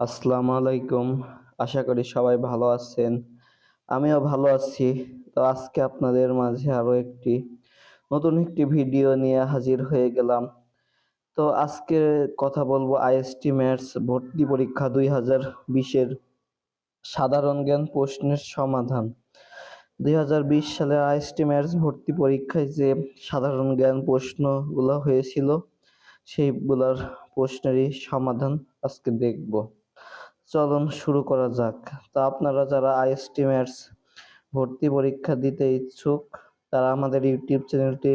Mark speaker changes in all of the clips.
Speaker 1: আসসালামু আলাইকুম। আশা করি সবাই ভালো আছেন। আমিও ভালো আছি। তো আজকে আপনাদের মাঝে আরও একটি, নতুন একটি ভিডিও নিয়ে হাজির হয়ে গেলাম। তো আজকে কথা বলব আইএসটি ম্যাথস ভর্তি পরীক্ষা দুই হাজার বিশের সাধারণ জ্ঞান প্রশ্নের সমাধান। দুই হাজার বিশ সালে আইএসটি ম্যাথস ভর্তি পরীক্ষায় যে সাধারণ জ্ঞান প্রশ্নগুলো হয়েছিল, সেইগুলোর প্রশ্নেরই সমাধান আজকে দেখব। চলুন শুরু করা যাক। তা আপনারা যারা আইএসটি ম্যাথস ভর্তি পরীক্ষা দিতে ইচ্ছুক, তারা আমাদের ইউটিউব চ্যানেলটি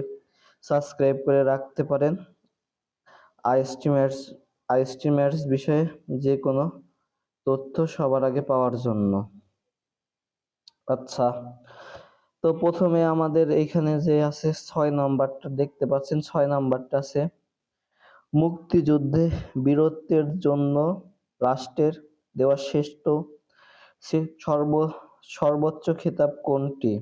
Speaker 1: সাবস্ক্রাইব করে রাখতে পারেন। আইএসটি ম্যাথস আইএসটি ম্যাথস বিষয়ে যে কোনো তথ্য সবার আগে পাওয়ার জন্য। আচ্ছা তো প্রথমে আমাদের এখানে যে আছে ছয় নম্বরটা দেখতে পাচ্ছেন, ছয় নাম্বারটা আছে, মুক্তিযুদ্ধে বীরত্বের জন্য রাষ্ট্রের দেওয়া শ্রেষ্ঠ সর্ব, সর্বোচ্চ খেতাব কোনটি?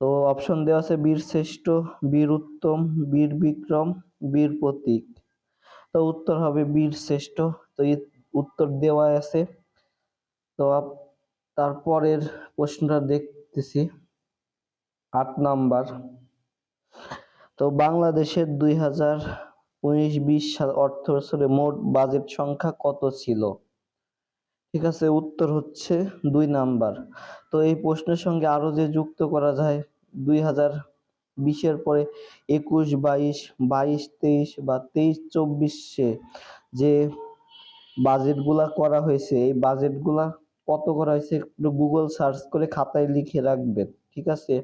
Speaker 1: তো অপশন দেওয়া আছে বীর শ্রেষ্ঠ, বীর উত্তম, বীর বিক্রম, বীর প্রতীক। তো উত্তর হবে বীর শ্রেষ্ঠ। তো উত্তর দেওয়া আছে। তো তারপরের প্রশ্নটা দেখতেছি। আট নাম্বার। তো বাংলাদেশের দুই হাজার উনিশ, বিশ সাল অর্থ বছরে মোট বাজেট সংখ্যা কত ছিল? ঠিক আছে, উত্তর হচ্ছে দুই নাম্বার। তো এই প্রশ্নের সঙ্গে আরও যে যুক্ত করা যায়, দুই হাজার বিশের পরে একুশ, বাইশ বাইশ, তেইশ বা তেইশ, চব্বিশে যে বাজেটগুলা করা হয়েছে, এই বাজেটগুলা কত করা হয়েছে একটু গুগল সার্চ করে খাতায় লিখে রাখবেন, ঠিক আছে?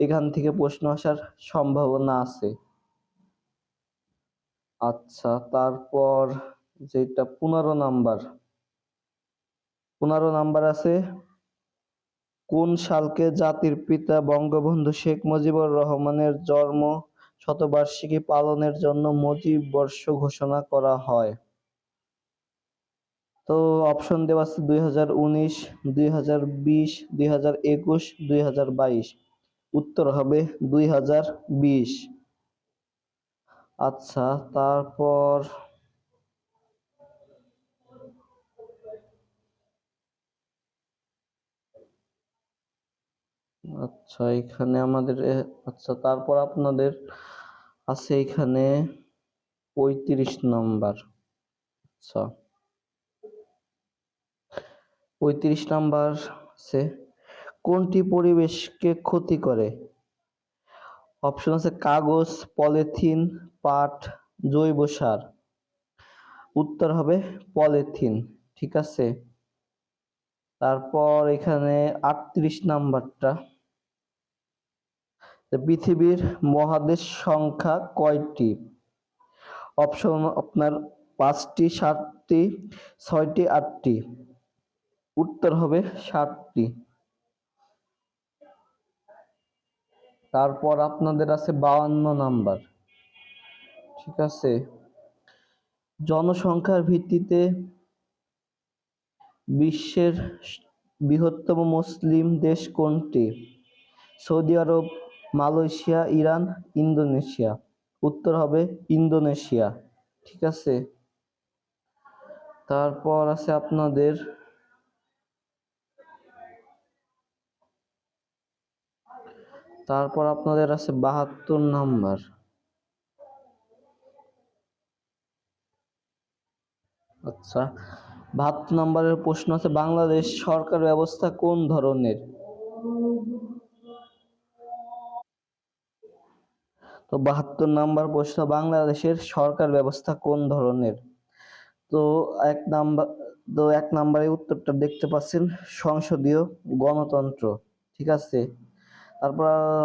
Speaker 1: এখান থেকে প্রশ্ন আসার সম্ভাবনা আছে। আচ্ছা তারপর যেটা পনেরো নাম্বার। পনেরো নাম্বার আছে, কোন সালকে জাতির পিতা বঙ্গবন্ধু শেখ মুজিবুর রহমানের জন্ম শতবার্ষিকী পালনের জন্য মুজিব বর্ষ ঘোষণা করা হয়? তো অপশন দেওয়া আছে দুই হাজার উনিশ, দুই উত্তর হবে দুই হাজার বিশ। আচ্ছা তারপর আচ্ছা এখানে আমাদের আচ্ছা তারপর আপনাদের আছে এখানে পঁয়ত্রিশ নাম্বার। আচ্ছা। পঁয়ত্রিশ নাম্বার আছে, কোনটি পরিবেশকে ক্ষতি করে? অপশন আছে, কাগজ, পলিথিন, পাট, জৈব সার। উত্তর হবে পলিথিন, ঠিক আছে? তারপর এখানে আটত্রিশ নাম্বারটা। পৃথিবীর মহাদেশ সংখ্যা কয়টি? অপশন আপনার পাঁচটি, সাতটি, ছয়টি, আটটি। উত্তর হবে সাতটি। তারপর আপনাদের আছে বাউান্ন নাম্বার। ঠিক আছে? জনসংখ্যার ভিত্তিতে বিশ্বের বৃহত্তম মুসলিম দেশ কোনটি? Saudi Arab Malaysia, Iran, Indonesia. উত্তর হবে ইন্দোনেশিয়া। ঠিক আছে? তারপর আছে আপনাদের তারপর আপনাদের আছে বাহাত্তর নাম্বার। আচ্ছা বাহাত্তর নাম্বারের প্রশ্ন আছে, বাংলাদেশ সরকার ব্যবস্থা কোন ধরনের? তো বাহাত্তর নাম্বার প্রশ্ন, বাংলাদেশের সরকার ব্যবস্থা কোন ধরনের? তো এক নাম্বার, তো এক নাম্বারে উত্তরটা দেখতে পাচ্ছেন, সংসদীয় গণতন্ত্র, ঠিক আছে? তারপর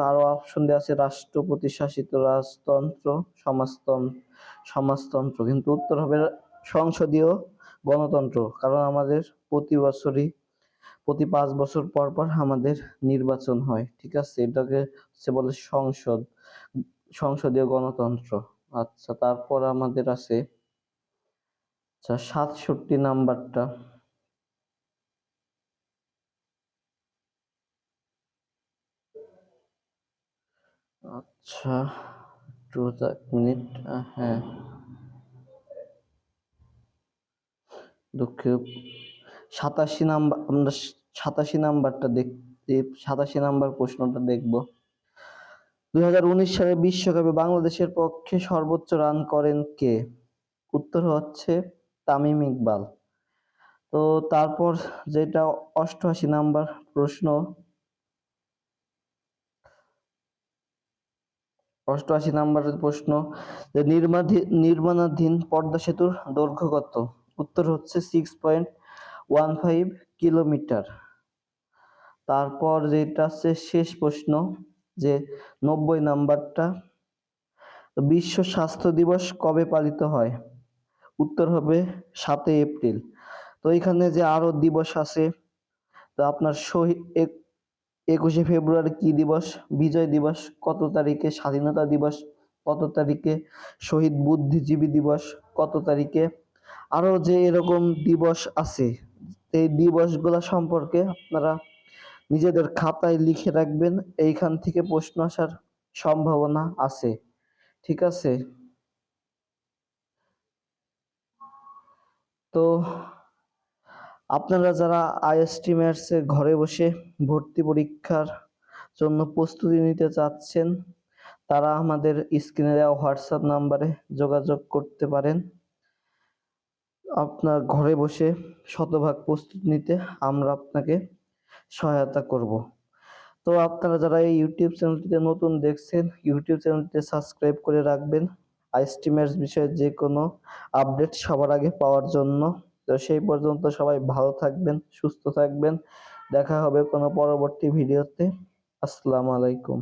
Speaker 1: আরও অপশন দেওয়া আছে, রাষ্ট্রপতি শাসিত রাজতন্ত্র সমাজতন্ত্র সমাজতন্ত্র, কিন্তু উত্তর হবে সংসদীয় গণতন্ত্র, কারণ আমাদের প্রতি বছরই, প্রতি পাঁচ বছর পর পর আমাদের নির্বাচন হয়, ঠিক আছে? এটাকে হচ্ছে বলে সংসদ সংসদীয় গণতন্ত্র। আচ্ছা তারপর আমাদের আছে আচ্ছা সাতষট্টি নাম্বারটা। আচ্ছা টু মিনিট হ্যাঁ। দুঃখ সাতাশি নাম্বার, আমরা সাতাশি নাম্বারটা দেখতে সাতাশি নাম্বার প্রশ্নটা দেখব। দুই হাজার উনিশ সালে বিশ্বকাপে বাংলাদেশের পক্ষে সর্বোচ্চ রান করেন কে? উত্তর হচ্ছে তামিম ইকবাল। তো তারপর যেটা অষ্টআশি নাম্বার প্রশ্ন। অষ্টআশি নাম্বারের প্রশ্ন, যে নির্মাণাধীন পদ্মা সেতুর দৈর্ঘ্য কত? উত্তর হচ্ছে six point one five kilometre তারপর যেটা হচ্ছে শেষ প্রশ্ন যে নব্বই নাম্বারটা। বিশ্ব স্বাস্থ্য দিবস কবে পালিত হয়? উত্তর হবে সাতই এপ্রিল। তো এখানে যে আরও দিবস আছে, তো আপনার শহীদ একুশে ফেব্রুয়ারি কি দিবস? বিজয় দিবস কত তারিখে? স্বাধীনতা দিবস কত তারিখে? শহীদ বুদ্ধিজীবী দিবস কত তারিখে? আরও যে এরকম দিবস আছে, এই দিবসগুলো সম্পর্কে আপনারা নিজেদের খাতায় লিখে রাখবেন, এইখান থেকে প্রশ্ন আসার সম্ভাবনা আছে। ঠিক আছে? তো আপনারা যারা আইএসটি ম্যাটসে ঘরে বসে ভর্তি পরীক্ষার জন্য প্রস্তুতি নিতে চাচ্ছেন, তারা আমাদের স্ক্রিনে দেওয়া হোয়াটসঅ্যাপ নাম্বারে যোগাযোগ করতে পারেন। আপনার ঘরে বসে শতভাগ প্রস্তুতি নিতে আমরা আপনাকে সহায়তা করব। তো আপনারা যারা এই ইউটিউব চ্যানেলটিতে নতুন দেখছেন, ইউটিউব চ্যানেলটিতে সাবস্ক্রাইব করে রাখবেন। আইস্টিমেটস বিষয়ে যে কোনো আপডেট সবার আগে পাওয়ার জন্য। তো সেই পর্যন্ত সবাই ভালো থাকবেন, সুস্থ থাকবেন। দেখা হবে কোনো পরবর্তী ভিডিওতে। আসসালামু আলাইকুম।